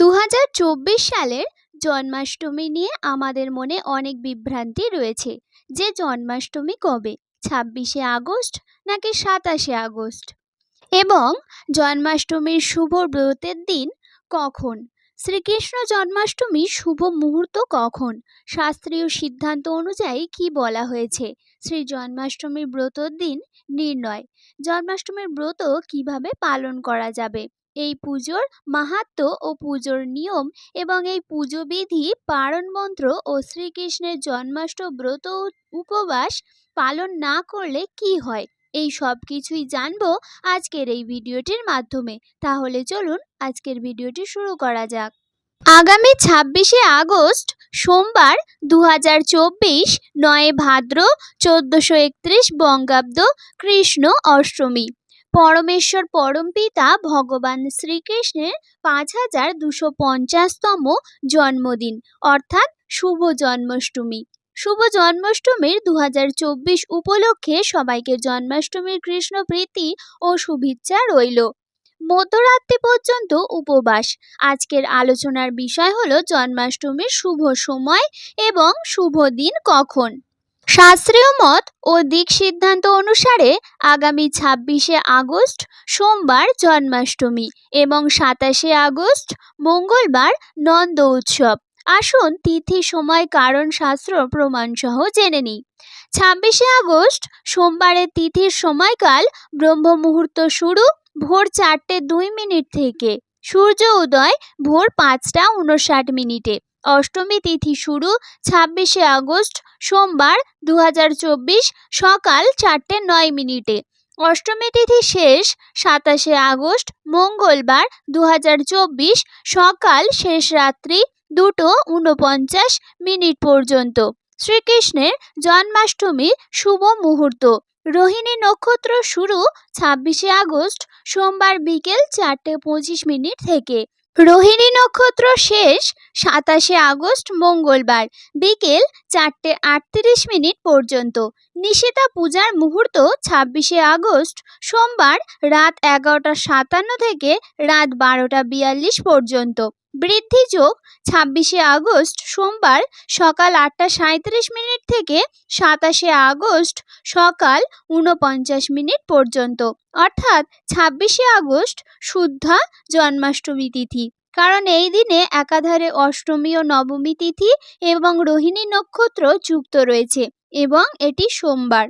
দু হাজার চব্বিশ সালের জন্মাষ্টমী নিয়ে আমাদের মনে অনেক বিভ্রান্তি রয়েছে। যে জন্মাষ্টমী কবে? ছাব্বিশে আগস্ট নাকি সাতাশে আগস্ট? এবং জন্মাষ্টমীর শুভ ব্রতের দিন কখন? শ্রীকৃষ্ণ জন্মাষ্টমীর শুভ মুহূর্ত কখন? শাস্ত্রীয় সিদ্ধান্ত অনুযায়ী কি বলা হয়েছে? শ্রী জন্মাষ্টমীর ব্রতর দিন নির্ণয়। জন্মাষ্টমীর ব্রত কীভাবে পালন করা যাবে? এই পুজোর মাহাত্ম্য ও পুজোর নিয়ম এবং এই পুজো বিধি পারণ মন্ত্র ও শ্রীকৃষ্ণের জন্মাষ্ট ব্রত উপবাস পালন না করলে কি হয়? এই সব কিছুই জানব আজকের এই ভিডিওটির মাধ্যমে। তাহলে চলুন আজকের ভিডিওটি শুরু করা যাক। আগামী ছাব্বিশে আগস্ট, সোমবার দু হাজার চব্বিশ, নয় ভাদ্র, চোদ্দোশো একত্রিশ বঙ্গাব্দ, কৃষ্ণ অষ্টমী। পরমেশ্বর পরমপিতা ভগবান শ্রীকৃষ্ণের পাঁচ হাজার দুশো পঞ্চাশতম জন্মদিন, অর্থাৎ শুভ জন্মাষ্টমী। শুভ জন্মাষ্টমীর দু হাজার চব্বিশ উপলক্ষে সবাইকে জন্মাষ্টমীর কৃষ্ণ প্রীতি ও শুভেচ্ছা রইল। মধ্যরাত্রি পর্যন্ত উপবাস। আজকের আলোচনার বিষয় হলো জন্মাষ্টমীর শুভ সময় এবং শুভ দিন কখন। শাস্ত্রীয় মত ও দিক সিদ্ধান্ত অনুসারে আগামী ছাব্বিশে আগস্ট সোমবার জন্মাষ্টমী এবং সাতাশে আগস্ট মঙ্গলবার নন্দ উৎসব। আসুন তিথি, সময়, কারণ, শাস্ত্র প্রমাণসহ জেনে নিই। ছাব্বিশে আগস্ট সোমবারের তিথির সময়কাল ব্রহ্ম মুহূর্ত শুরু ভোর চারটে দুই মিনিট থেকে। সূর্য উদয় ভোর পাঁচটা উনষাট মিনিটে। অষ্টমী তিথি শুরু ছাব্বিশে আগস্ট, সোমবার দু হাজার চব্বিশ সকাল চারটে নয় মিনিটে। অষ্টমী তিথি শেষ সাতাশে আগস্ট, মঙ্গলবার দু হাজার চব্বিশ সকাল শেষ রাত্রি দুটো উনপঞ্চাশ মিনিট পর্যন্ত। শ্রীকৃষ্ণের জন্মাষ্টমীর শুভ মুহূর্ত। রোহিণী নক্ষত্র শুরু ছাব্বিশে আগস্ট, সোমবার বিকেল চারটে পঁচিশ মিনিট থেকে। রোহিণী নক্ষত্র শেষ সাতাশে আগস্ট মঙ্গলবার। বিকেল চারটে আটত্রিশ মিনিট পর্যন্ত। নিশিতা পূজার মুহূর্ত ছাব্বিশে আগস্ট, সোমবার রাত এগারোটা সাতান্ন থেকে রাত বারোটা বিয়াল্লিশ পর্যন্ত। বৃদ্ধি যোগ ছাব্বিশে আগস্ট, সোমবার সকাল আটটা সাঁত্রিশ মিনিট থেকে সাতাশে আগস্ট সকাল ঊনপঞ্চাশ মিনিট পর্যন্ত। অর্থাৎ ছাব্বিশে আগস্ট শুদ্ধা জন্মাষ্টমী তিথি। কারণ এই দিনে একাধারে অষ্টমী ও নবমী তিথি এবং রোহিণী নক্ষত্র যুক্ত রয়েছে এবং এটি সোমবার।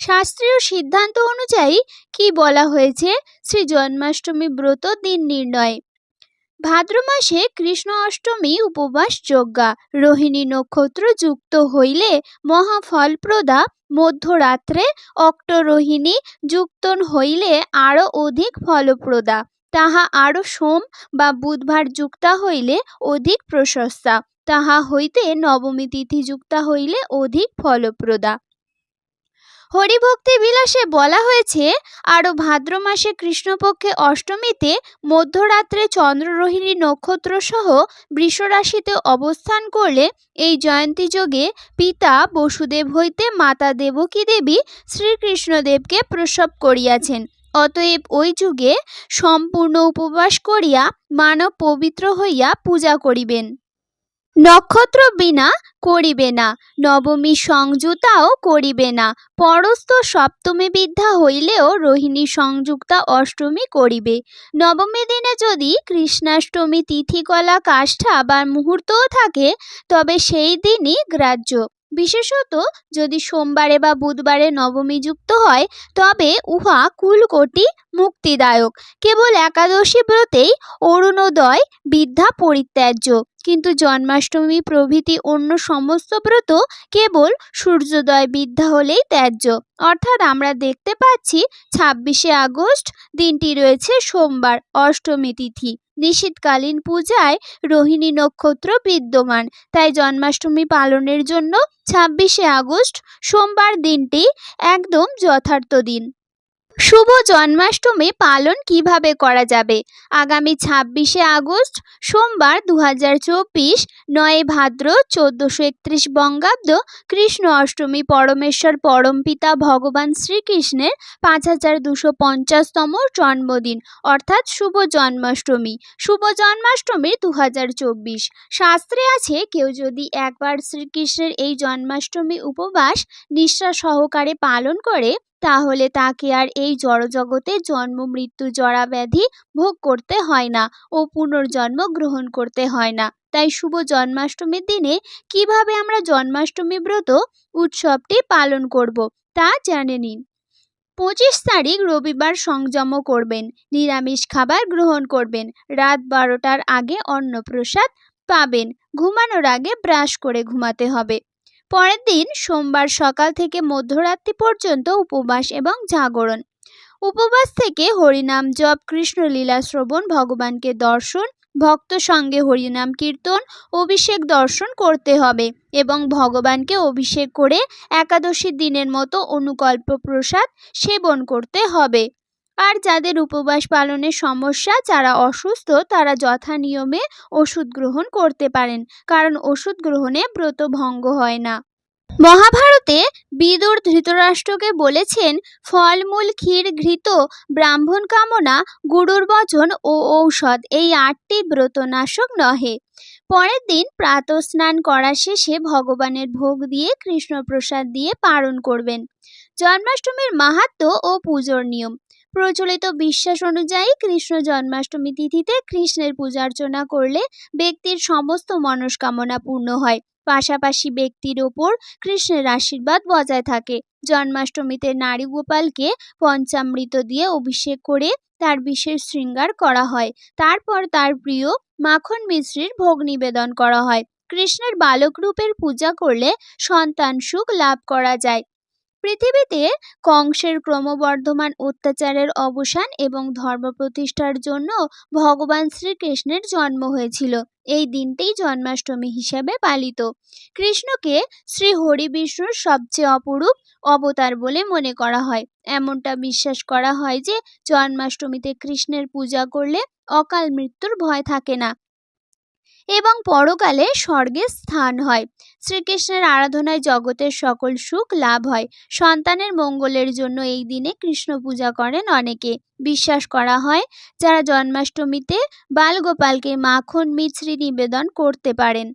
শাস্ত্রীয় সিদ্ধান্ত অনুযায়ী কি বলা হয়েছে? শ্রী জন্মাষ্টমী ব্রত দিন নির্ণয়। ভাদ্র মাসে কৃষ্ণ অষ্টমী উপবাস যজ্ঞা। রোহিণী নক্ষত্র যুক্ত হইলে মহাফলপ্রদা মধ্যরাত্রে অক্টরোহিণী যুক্ত হইলে আরও অধিক ফলপ্রদা। তাহা আরও সোম বা বুধবার যুক্তা হইলে অধিক প্রশস্তা, তাহা হইতে নবমী তিথি যুক্তা হইলে অধিক ফলপ্রদা। হরিভক্তি বিলাসে বলা হয়েছে আরও ভাদ্র মাসে কৃষ্ণপক্ষে অষ্টমীতে মধ্যরাত্রে চন্দ্ররোহিণী নক্ষত্র সহ বৃষরাশিতে অবস্থান করলে এই জয়ন্তী যোগে পিতা বসুদেব হইতে মাতা দেবকী দেবী শ্রীকৃষ্ণদেবকে প্রসব করিয়াছেন। অতএব ওই যুগে সম্পূর্ণ উপবাস করিয়া মানব পবিত্র হইয়া পূজা করিবেন। নক্ষত্র বিনা করিবে না, নবমী সংযুতাও করিবে না, পরস্থ সপ্তমী বিদ্যা হইলেও রোহিণী সংযুক্তা অষ্টমী করিবে। নবমী দিনে যদি কৃষ্ণাষ্টমী তিথিকলা কাষ্ঠা বা মুহূর্তও থাকে, তবে সেই দিনই গ্রাহ্য। বিশেষত যদি সোমবারে বা বুধবারে নবমী যুক্ত হয়, তবে উহা কুলকোটি মুক্তিদায়ক। কেবল একাদশী ব্রতেই অরুণোদয়, বিদ্যা পরিত্যাজ্য। কিন্তু জন্মাষ্টমী প্রভৃতি অন্য সমস্ত ব্রত কেবল সূর্যোদয় বিদ্যা হলেই ত্যায্য। অর্থাৎ আমরা দেখতে পাচ্ছি ছাব্বিশে আগস্ট, দিনটি রয়েছে সোমবার, অষ্টমী তিথি। নিশীতকালীন পূজায় রোহিণী নক্ষত্র বিদ্যমান। তাই জন্মাষ্টমী পালনের জন্য ছাব্বিশে আগস্ট, সোমবার দিনটি একদম যথার্থ দিন। শুভ জন্মাষ্টমী পালন কীভাবে করা যাবে? আগামী ছাব্বিশে আগস্ট, সোমবার দু হাজার চব্বিশ, নয় ভাদ্র, চোদ্দোশো একত্রিশ বঙ্গাব্দ, কৃষ্ণ অষ্টমী, পরমেশ্বর পরমপিতা ভগবান শ্রীকৃষ্ণের পাঁচ হাজার দুশো পঞ্চাশতম জন্মদিন, অর্থাৎ শুভ জন্মাষ্টমী। শুভ জন্মাষ্টমী দু হাজার চব্বিশ। শাস্ত্রে আছে, কেউ যদি একবার শ্রীকৃষ্ণের এই জন্মাষ্টমী উপবাস নিষ্ঠা সহকারে পালন করে তাহলে তাকে আর এই জড়জগতে জন্ম, মৃত্যু জরা ব্যাধি ভোগ করতে হয় না ও পুনর্জন্ম গ্রহণ করতে হয় না। তাই শুভ জন্মাষ্টমীর দিনে কীভাবে আমরা জন্মাষ্টমী ব্রত উৎসবটি পালন করব তা জেনে নিন। পঁচিশ তারিখ রবিবার সংযম করবেন, নিরামিষ খাবার গ্রহণ করবেন, রাত বারোটার আগে অন্নপ্রসাদ পাবেন, ঘুমানোর আগে ব্রাশ করে ঘুমাতে হবে। পরের দিন সোমবার সকাল থেকে মধ্যরাত্রি পর্যন্ত উপবাস এবং জাগরণ। উপবাস থেকে হরিনাম জপ কৃষ্ণলীলা শ্রবণ, ভগবানকে দর্শন, ভক্ত সঙ্গে হরিনাম কীর্তন, অভিষেক দর্শন করতে হবে এবং ভগবানকে অভিষেক করে একাদশী দিনের মতো অনুকল্প প্রসাদ সেবন করতে হবে। আর যাদের উপবাস পালনের সমস্যা, যারা অসুস্থ, তারা যথা নিয়মে ওষুধ গ্রহণ করতে পারেন, কারণ ওষুধ গ্রহণে ব্রত ভঙ্গ হয় না। মহাভারতে বিদুর ধৃতরাষ্ট্রকে বলেছেন, ফলমূল ক্ষীর ঘৃত, ব্রাহ্মণ কামনা, গুরুর বচন ও ঔষধ, এই আটটি ব্রতনাশক নহে। পরের দিন প্রাত স্নান করা শেষে ভগবানের ভোগ দিয়ে কৃষ্ণপ্রসাদ দিয়ে পালন করবেন। জন্মাষ্টমীর মাহাত্ম ও পুজোর নিয়ম। প্রচলিত বিশ্বাস অনুযায়ী কৃষ্ণ জন্মাষ্টমী তিথিতে কৃষ্ণের পূজার্চনা করলে ব্যক্তির সমস্ত মনস্কামনা পূর্ণ হয়। পাশাপাশি ব্যক্তির ওপর কৃষ্ণের আশীর্বাদ বজায় থাকে। জন্মাষ্টমীতে নারী গোপালকে পঞ্চামৃত দিয়ে অভিষেক করে তার বিশেষ শৃঙ্গার করা হয়। তারপর তার প্রিয় মাখন মিশ্রির ভোগ নিবেদন করা হয়। কৃষ্ণের বালক রূপের পূজা করলে সন্তান সুখ লাভ করা যায়। পৃথিবীতে কংসের ক্রমবর্ধমান অত্যাচারের অবসান এবং ধর্ম প্রতিষ্ঠার জন্য ভগবান শ্রীকৃষ্ণের জন্ম হয়েছিল। এই দিনটিই জন্মাষ্টমী হিসাবে পালিত। কৃষ্ণকে শ্রী হরি বিষ্ণুর সবচেয়ে অপরূপ অবতার বলে মনে করা হয়। এমনটা বিশ্বাস করা হয় যে জন্মাষ্টমীতে কৃষ্ণের পূজা করলে অকাল মৃত্যুর ভয় থাকে না। এবং পরকালে স্বর্গে স্থান হয়। শ্রীকৃষ্ণের আরাধনায় জগতের সকল সুখ লাভ হয়। সন্তানের মঙ্গলের জন্য এই দিনে কৃষ্ণ পূজা করেন অনেকে। বিশ্বাস করা হয়, যারা জন্মাষ্টমীতে বালগোপালকে মাখন, মিছরি নিবেদন করতে পারেন।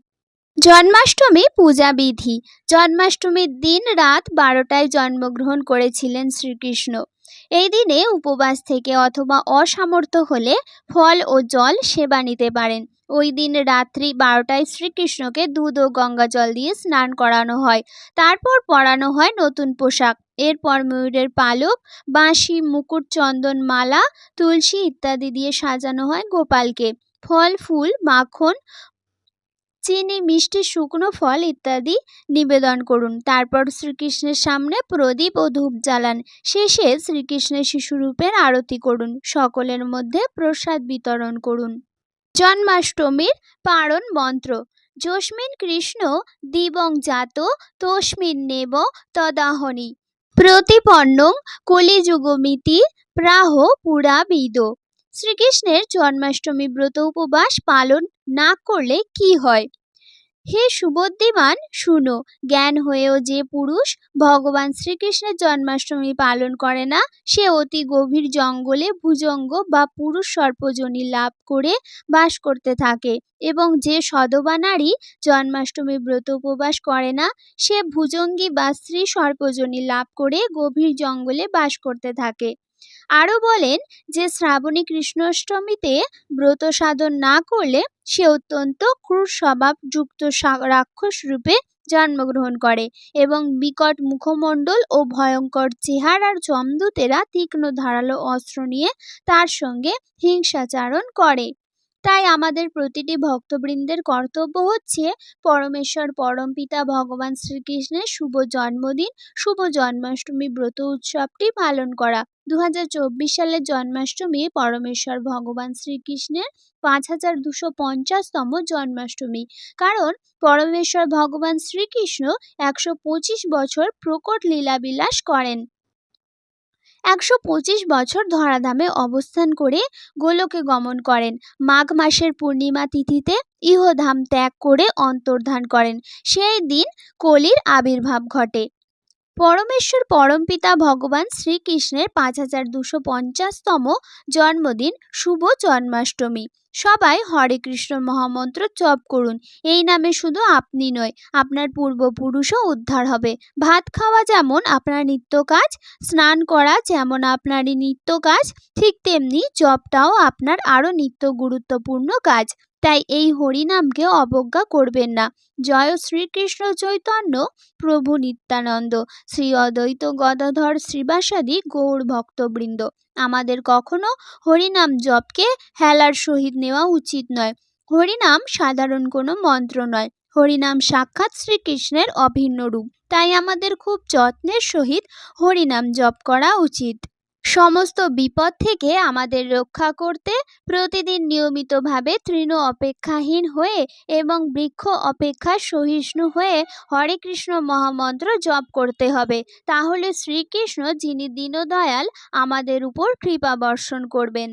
জন্মাষ্টমী পূজা বিধি। জন্মাষ্টমীর দিন রাত বারোটায় জন্মগ্রহণ করেছিলেন শ্রীকৃষ্ণ। এই দিনে উপবাস থেকে অথবা অসামর্থ্য হলে ফল ও জল সেবা নিতে পারেন। ওই দিন রাত্রি বারোটায় শ্রীকৃষ্ণকে দুধ ও গঙ্গা জল দিয়ে স্নান করানো হয়। তারপর পরানো হয় নতুন পোশাক। এরপর ময়ূরের পালক, বাঁশি, মুকুট, চন্দন মালা, তুলসী ইত্যাদি দিয়ে সাজানো হয় গোপালকে। ফল, ফুল, মাখন, চিনি, মিষ্টি, শুকনো ফল ইত্যাদি নিবেদন করুন। তারপর শ্রীকৃষ্ণের সামনে প্রদীপ ও ধূপ জ্বালান। শেষে শ্রীকৃষ্ণের শিশুরূপের আরতি করুন। সকলের মধ্যে প্রসাদ বিতরণ করুন। জন্মাষ্টমীর পারণ মন্ত্র। যস্মিন কৃষ্ণ দিবং জাত তস্মিন নেব তদাহনি। প্রতিপন্নং কলিযুগমিতি প্রাহ পুরাবিদ। শ্রীকৃষ্ণের জন্মাষ্টমী ব্রত উপবাস পালন না করলে কি হয়? হে সুবুদ্ধিমান, শুনো, জ্ঞান হয়েও যে পুরুষ ভগবান শ্রীকৃষ্ণের জন্মাষ্টমী পালন করে না, সে অতি গভীর জঙ্গলে ভুজঙ্গ বা পুরুষ সর্পজনী লাভ করে বাস করতে থাকে এবং যে সদবা নারী জন্মাষ্টমী ব্রত উপবাস করে না, সে ভুজঙ্গী বা স্ত্রী সর্পজনী লাভ করে গভীর জঙ্গলে বাস করতে থাকে। আরও বলেন যে শ্রাবণী কৃষ্ণাষ্টমীতে ব্রত সাধন না করলে সে অত্যন্ত ক্রূর স্বভাবযুক্ত রাক্ষস রূপে জন্মগ্রহণ করে এবং বিকট মুখমণ্ডল ও ভয়ঙ্কর চেহারার জমদূতেরা তীক্ষ্ণ ধারালো অস্ত্র নিয়ে তার সঙ্গে হিংসাচারণ করে। তাই আমাদের প্রতিটি ভক্তবৃন্দের কর্তব্য হচ্ছে পরমেশ্বর পরমপিতা ভগবান শ্রীকৃষ্ণের শুভ জন্মদিন, শুভ জন্মাষ্টমী, ব্রত উৎসবটি পালন করা। দু সালের জন্মাষ্টমী পরমেশ্বর, ভগবান শ্রীকৃষ্ণের পাঁচ হাজার দুশো পঞ্চাশতম জন্মাষ্টমী। কারণ পরমেশ্বর, ভগবান শ্রীকৃষ্ণ একশো পঁচিশ বছর প্রকট লীলাবিলাস করেন। একশো পঁচিশ বছর ধরাধামে অবস্থান করে গোলকে গমন করেন। মাঘ মাসের পূর্ণিমা তিথিতে ইহধাম ত্যাগ করে অন্তর্ধান করেন। সেই দিন কলির আবির্ভাব ঘটে। পরমেশ্বর পরমপিতা ভগবান শ্রীকৃষ্ণের পাঁচ হাজার দুশো পঞ্চাশতম জন্মদিন, শুভ জন্মাষ্টমী। সবাই হরে কৃষ্ণ মহামন্ত্র জপ করুন। এই নামে শুধু আপনি নয়, আপনার পূর্বপুরুষও উদ্ধার হবে। ভাত খাওয়া যেমন আপনার নিত্য কাজ, স্নান করা যেমন আপনারই নিত্য কাজ, ঠিক তেমনি জপটাও আপনার আরও নিত্য গুরুত্বপূর্ণ কাজ। তাই এই হরিনামকে অবজ্ঞা করবেন না। জয় শ্রীকৃষ্ণ চৈতন্য, প্রভু নিত্যানন্দ। শ্রী অদ্বৈত গদাধর শ্রীবাসাদি গৌর ভক্তবৃন্দ। আমাদের কখনো হরিনাম জপকে হেলার সহিত নেওয়া উচিত নয়। হরিনাম সাধারণ কোনো মন্ত্র নয়। হরিনাম সাক্ষাৎ শ্রীকৃষ্ণের অভিন্ন রূপ। তাই আমাদের খুব যত্নের সহিত হরিনাম জপ করা উচিত। সমস্ত বিপদ থেকে আমাদের রক্ষা করতে প্রতিদিন নিয়মিতভাবে তৃণ অপেক্ষাহীন হয়ে এবং বৃক্ষ অপেক্ষা সহিষ্ণু হয়ে হরে কৃষ্ণ মহামন্ত্র জপ করতে হবে। তাহলে শ্রীকৃষ্ণ যিনি দীনদয়াল আমাদের উপর কৃপা বর্ষণ করবেন।